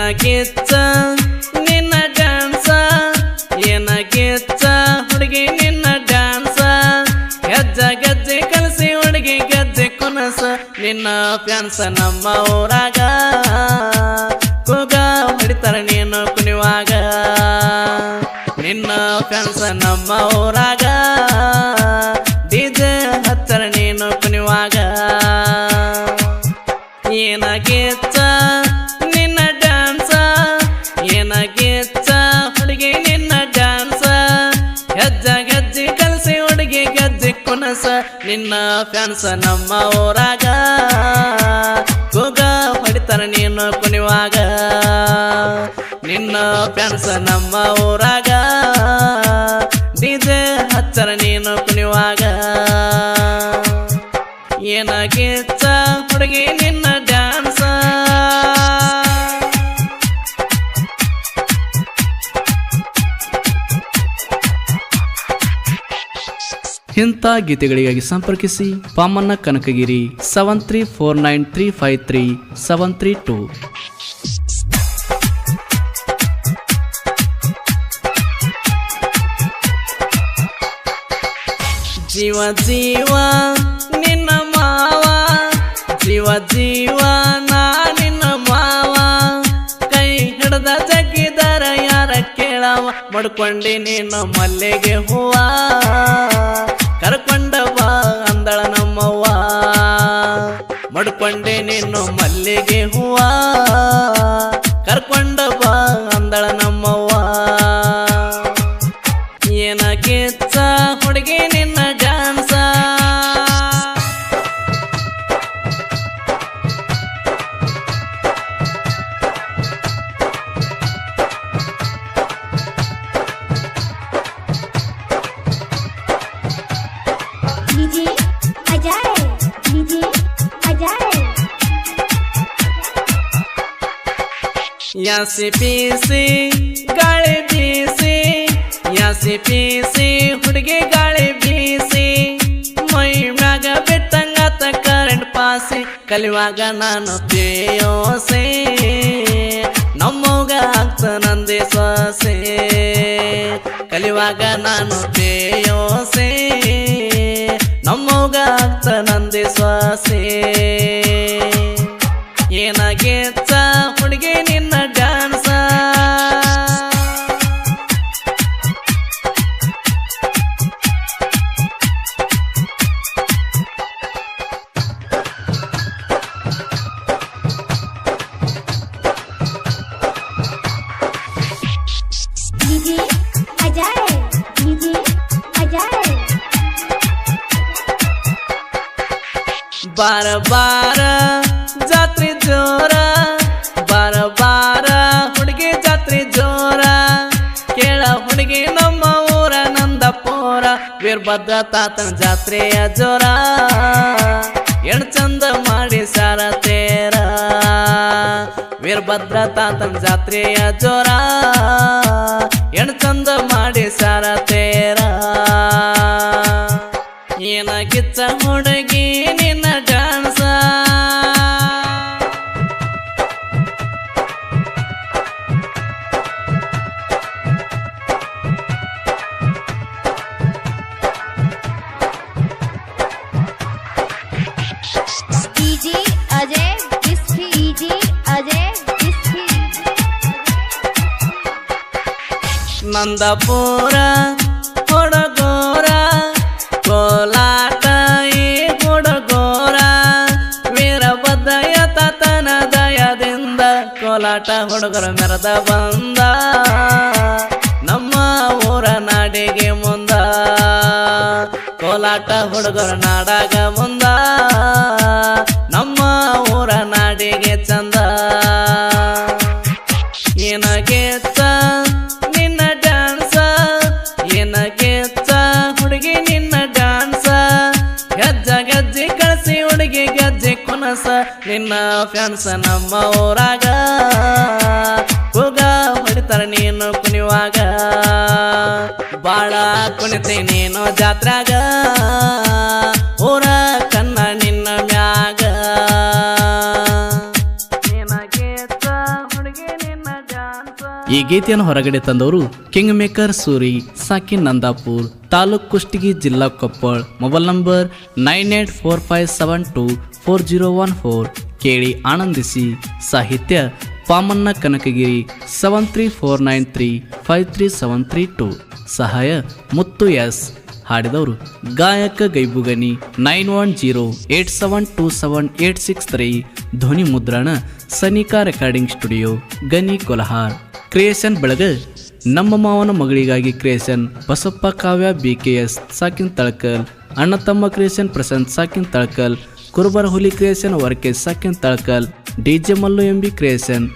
ಏನ ನಿನ್ನ ಡ್ಯಾನ್ಸ ಏನ ಕಿಚ್ಚ ಹುಡುಗಿ ನಿನ್ನ ಡ್ಯಾನ್ಸ ಗೆಜ್ಜ ಗಜ್ಜೆ ಕಲಸಿ ಹುಡುಗಿ ಗಜ್ಜೆ ಕುನಸ. ನಿನ್ನ ಫ್ಯಾನ್ಸ ನಮ್ಮ ಊರಾಗ. ಕೂಗ ಹೊಡಿತಾರ ನೀನು ಕುಣಿವಾಗ. ನಿನ್ನ ಫ್ಯಾನ್ಸ ನಮ್ಮ ಊರಾಗ. ಕುನಸ ನಿನ್ನ ಫ್ಯಾನ್ಸ ನಮ್ಮ ಊರಾಗ. ಕೂಗ ಹೊಡಿತಾರ ನೀನು ಕುಣಿವಾಗ. ನಿನ್ನ ಫ್ಯಾನ್ಸ ನಮ್ಮ ಊರಾಗ. ಡಿಜೆ ಹಚ್ಚರ ನೀನು ಕುಣಿವಾಗ. ಏನ ಗೆಚ್ಚ ಹುಡುಗಿ ನಿನ್ನ ಇಂಥ ಗೀತೆಗಳಿಗಾಗಿ ಸಂಪರ್ಕಿಸಿ Pamanna Kanakagiri seven three four nine three five three seven three two ಜೀವ ಜೀವ ನಿನ್ನ ಮಾವ, ಜೀವ ಜೀವ ನಾ ನಿನ್ನ ಮಾವ. ಕೈ ಹಿಡ್ದ ಜಗ್ಗಿದರ ಯಾರ ಕೇಳವ, ಮಡ್ಕೊಂಡಿ ನಿನ್ನ ಮಲ್ಲಿಗೆ ಹೂವ. ಕರ್ಕೊಂಡ ಬಾ ಅಂದಳ ನಮ್ಮವ್ವ. ಮಡ್ಕೊಂಡೆ ನೀನು ಮಲ್ಲಿಗೆ ಹೂವ. ಕರ್ಕೊಂಡವ್ವ ಅಂದಳ ನಮ್ಮವ್ವ. ಯಾಸಿ ಪೀಸಿ, ಗಾಳಿ ಬೀಸಿ, ಯಾಸಿ ಪೀಸಿ, ಹುಡುಗಿ ಗಾಳಿ ಬೀಸಿ. ಮೈ ಮ್ಯಾಗ ಬಿಟ್ಟಂಗಾತ ಕರೆಂಟ್ ಪಾಸಿ ಕಲಿವಾಗ ನಾನು ಪೇಯೋಸೆ ನಮ್ಮೋಗ ಆಗ್ತ ನಂದಿ ಸೊಸೆ. ಕಲಿವಾಗ ನಾನು ಪೇಯೋಸೆ ನಮ್ಮೋಗ ಆಗ್ತ ನಂದಿ ಸೊಸೆ. ಬಾರ ಬಾರ ಜಾತ್ರೆ ಜೋರ. ಬಾರ ಬಾರ ಹುಡುಗಿ ಜಾತ್ರೆ ಜೋರ. ಕೇಳ ಹುಡುಗಿ ನಮ್ಮ ಊರ ನಂದಪುರ. ವೀರಭದ್ರ ತಾತನ ಜಾತ್ರೆಯ ಜೋರ. ಎಣ್ ಚಂದ ಮಾಡಿ ಸಾರ ತೇರ. ವೀರಭದ್ರ ತಾತನ ಜಾತ್ರೆಯ ಜೋರ. ಎಣ್ ಚಂದ ಮಾಡಿ ಸಾರ ತೇರ. ಏನ ಕಿಚ್ಚ ನಂದಪುರ ಹುಡುಗೋರ ಕೋಲಾಟ, ಈ ಹುಡುಗೋರ ವೀರಭದ್ರಯ ತತನ ದಯದಿಂದ ಕೋಲಾಟ ಹುಡುಗರ ಮೆರೆದ ಬಂದ. ನಮ್ಮ ಊರ ನಾಡಿಗೆ ಮುಂದ, ಕೋಲಾಟ ಹುಡುಗರ ನಾಡಾಗ ಮುಂದ. ನಮ್ಮ ಊರ ನಾಡಿಗೆ ಚಂದ ನಿನ್ನ ಫ್ಯಾನ್ಸ ನಮ್ಮ ಊರಾಗ. ಹೋಗ ಹೊಡಿತಾರ ನೀನು ಕುಣಿವಾಗ ಬಾಳ ಕುಣಿತಿ ನೀನು ಜಾತ್ರಾಗ. ಊರ ಕನ್ನ ನಿನ್ನ ಮ್ಯಾಗ. ಈ ಗೀತೆಯನ್ನು ಹೊರಗಡೆ ತಂದವರು ಕಿಂಗ್ ಮೇಕರ್ ಸೂರಿ ಸಾಕಿ ನಂದಾಪುರ್ ತಾಲೂಕ್ ಕುಷ್ಟಗಿ ಜಿಲ್ಲಾ Koppal mobile number nine eight four five seven two four zero one four ಕೇಳಿ ಆನಂದಿಸಿ. ಸಾಹಿತ್ಯ Pamanna Kanakagiri seven three four nine three five three seven three two. ಸಹಾಯ ಮುತ್ತು ಎಸ್. ಹಾಡಿದವರು ಗಾಯಕ Gaibugani nine one zero eight seven two seven eight six three. ಧ್ವನಿ ಮುದ್ರಣ Sanika recording studio Gani Kolhar. Creation ಬೆಳಗ ನಮ್ಮ ಮಾವನ ಮಗಳಿಗಾಗಿ creation Basappa Kavya B K S ಸಾಕಿನ್ Talakal ಅಣ್ಣ ತಮ್ಮ ಕ್ರಿಯೇಷನ್ ಪ್ರಶಾಂತ್ ಸಾಕಿನ್ ತಳಕಲ್ ಕುರುಬರ ಹುಲಿ ಕ್ರಿಯೇಷನ್ ವರ್ಕೆ ಸಾಕಿನ್ Talakal D J Mallu M B creation